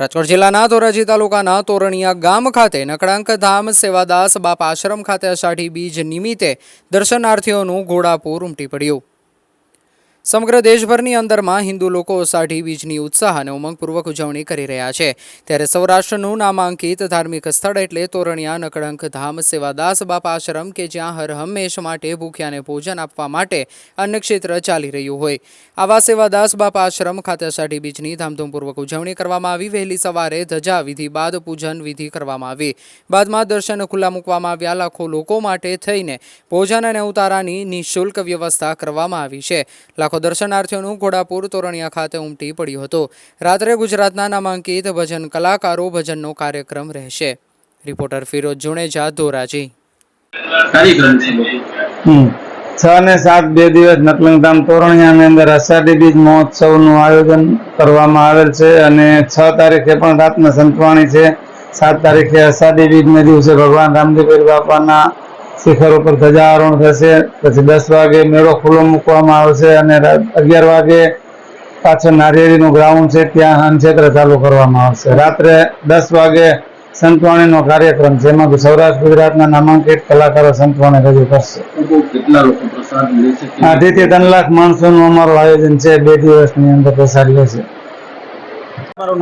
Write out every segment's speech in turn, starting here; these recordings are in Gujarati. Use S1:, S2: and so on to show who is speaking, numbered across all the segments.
S1: રાજકોટ જિલ્લાના ધોરાજી તાલુકાના તોરણિયા ગામ ખાતે નકળાંક ધામ સેવાદાસ બાપ આશ્રમ ખાતે અષાઢી બીજ નિમિત્તે દર્શનાર્થીઓનું ઘોડાપૂર ઉમટી પડ્યું. સમગ્ર દેશભરની અંદરમાં હિન્દુ લોકો અષાઢી બીજની ઉત્સાહ અને ઉમંગપૂર્વક ઉજવણી કરી રહ્યા છે. ત્યારે સૌરાષ્ટ્રનું નામાંકિત ધાર્મિક સ્થળ એટલે તોરણિયા, નકળંક, ધામ, સેવાદાસ, બાપા આશ્રમ કે જ્યાં હર હંમેશ માટે ભૂખ્યાને ભોજન આપવા માટે અન્નક્ષેત્ર ચાલી રહ્યું હોય. આવા સેવાદાસ, બાપા આશ્રમ ખાતે અષાઢી બીજની ધામધૂમપૂર્વક ઉજવણી કરવામાં આવી. વહેલી સવારે ધજા, વિધિ બાદ પૂજન વિધિ કરવામાં આવી. બાદમાં દર્શન ખુલ્લા મૂકવામાં આવ્યા. લાખો લોકો માટે થઈને ભોજન અને ઉતારાની નિઃશુલ્ક વ્યવસ્થા કરવામાં આવી છે. લાખો દર્શનાર્થીઓનું ઘોડાપુર તોરણિયા ખાતે ઉમટી પડ્યું હતું. રાત્રે ગુજરાતના નામાંકિત ભજન કલાકારો ભજનનો કાર્યક્રમ રહેશે. રિપોર્ટર ફિરોજ જુણેજા ધોરાજી.
S2: છ
S3: ને સાત બે દિવસ નકલંગધામ તોરણિયાની અંદર અષાઢી બીજ મહોત્સવનું આયોજન કરવામાં આવેલ છે અને છ તારીખે પણ રાતના સંતવાણી છે. સાત તારીખે અષાઢી બીજને દિવસે ભગવાન રામદેવ બાપાના શિખર ઉપર ધ્વજારોહણ થશે પછી દસ વાગે મેળો ખુલ્લો મૂકવામાં આવશે અને અગિયાર વાગે પાછળ નારિયેળીનું ગ્રાઉન્ડ છે ત્યાં હનક્ષેત્ર ચાલુ કરવામાં આવશે. રાત્રે દસ વાગે સંતવાણીનો કાર્યક્રમ છે એમાં સૌરાષ્ટ્ર ગુજરાતના નામાંકિત કલાકારો સંતવાણી રજૂ કરશે. અઢીથી ત્રણ લાખ માણસોનું અમારું આયોજન છે બે દિવસની અંદર પ્રસાદ લેશે
S2: તમારું નામ અને વિગત.
S4: મારું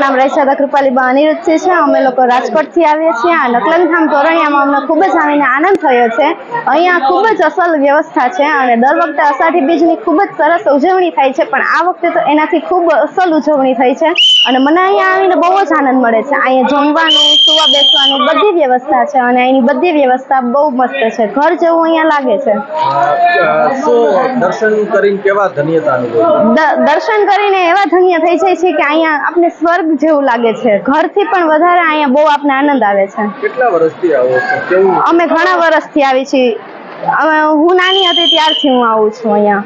S4: નામ રૈસાદા કૃપાલીબા અનિરુદ્ધ છે અમે લોકો રાજકોટથી આવીએ છીએ. આ નકલંગધામ તોરણિયામાં અમને ખૂબ જ આવીને આનંદ થયો છે. અહીંયા ખૂબ જ અસલ વ્યવસ્થા છે અને દર વખતે અષાઢી બીજની ખૂબ જ સરસ ઉજવણી થાય છે પણ આ વખતે તો એનાથી ખૂબ અસલ ઉજવણી થઈ છે. અને મને અહીંયા આવીને બહુ જ આનંદ મળે છે. અહીંયા જમવાનું સુવા બેસવાનું બધી વ્યવસ્થા છે અને અહીંની બધી વ્યવસ્થા બહુ મસ્ત છે. ઘર જેવું અહીંયા લાગે છે.
S2: દર્શન કરીને
S4: એવા ધન્ય થઈ જાય છે કે અહીંયા આપને સ્વર્ગ જેવું લાગે છે. ઘરથી પણ વધારે અહીંયા બહુ આપને આનંદ આવે છે.
S2: કેટલા વર્ષથી આવો છો?
S4: અમે ઘણા વર્ષથી આવી છીએ. હું નાની હતી ત્યારથી હું આવું છું અહીંયા.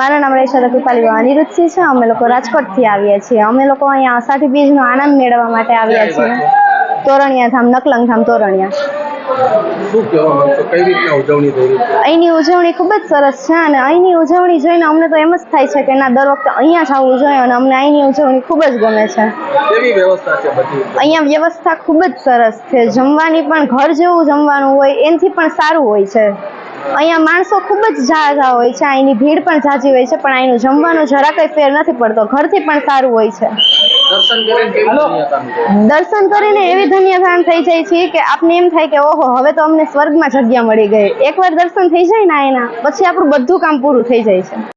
S4: મારા નામ રેશા કૃપાલી અનિરુદ્ધસિંહ છે. અમે લોકો રાજકોટથી આવીએ છીએ. અમે લોકો અહીંયા અષાઢી બીજનો આનંદ મેળવવા માટે આવ્યા છીએ. તોરણિયા ધામ નકલંગ ધામ તોરણિયા.
S2: શું કહેવા માંગશો? કઈ રીતના ઉજવણી થઈ રહી છે?
S4: અહીંની ઉજવણી ખૂબ જ સરસ છે અને અહીંની ઉજવણી જોઈને અમને તો એમ જ થાય છે કે ના દર વખતે અહીંયા જ આવવું જોઈએ અને અમને અહીંની ઉજવણી ખૂબ જ ગમે છે.
S2: કેવી વ્યવસ્થા છે બધી?
S4: અહીંયા વ્યવસ્થા ખૂબ જ સરસ છે. જમવાની પણ ઘર જેવું જમવાનું હોય એનાથી પણ સારું હોય છે. અહીંયા માણસો ખૂબ જ ઝાઝા હોય છે અહીંની ભીડ પણ ઝાઝી હોય છે પણ અહીંનું જમવાનું જરા કંઈ ફેર નથી પડતો. ઘરથી પણ સારું હોય છે. દર્શન કરીને એવી ધન્યતા થઈ જાય છે કે આપને એમ થાય કે ઓહો હવે તો અમને સ્વર્ગમાં જગ્યા મળી ગઈ. એકવાર દર્શન થઈ જાય ને એના પછી આપણું બધું કામ પૂરું થઈ જાય છે.